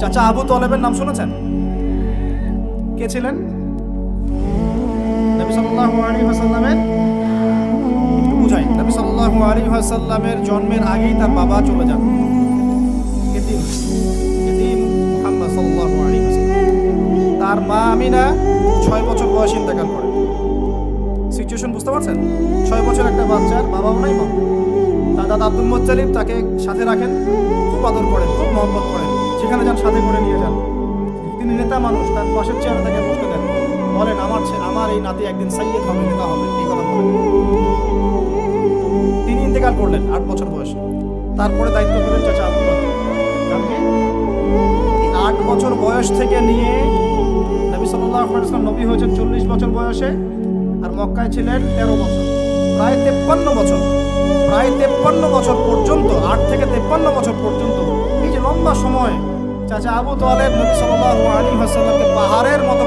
চাচা আবু তলেবের নাম শুনেছেন? কে ছিলেন? জন্মের আগেই তার বাবা চলে যান। তার মা আমিনা ছয় বছর বয়সে ইন্তেকাল করেন সিচুয়েশন বুঝতে পারছেন? ছয় বছর একটা বাচ্চার বাবাও নাই, মা। দাদা আব্দুল মোত্তালিব তাকে সাথে রাখেন, খুব আদর করেন, খুব মহব্বত করেন। যেখানে যান, সাথে করে নিয়ে যান। তিনি নেতা মানুষ, তার পাশের চেয়ারে তাকে বসতে দেন। বলেন, আমার আমার এই নাতি একদিন সাইয়েদ হবে, নেতা হবে। এই কথা বলেন। তিনি ইন্তেকাল করলেন আট বছর বয়সে। তারপরে দায়িত্ব পেলেন চাচা আবু আট বছর বয়স থেকে নিয়ে নবী সাল্লাল্লাহু আলাইহি ওয়াসাল্লাম নবী হয়েছেন চল্লিশ বছর বয়সে আর মক্কায় ছিলেন তেরো বছর। প্রায় তেপ্পান্ন বছর। প্রায় তেপ্পান্ন বছর পর্যন্ত, আট থেকে তেপ্পান্ন বছর পর্যন্ত এই যে লম্বা সময় চাচা আবু তালেব নবী সাল্লাল্লাহু আলাইহি ওয়াসাল্লামকে পাহাড়ের মতো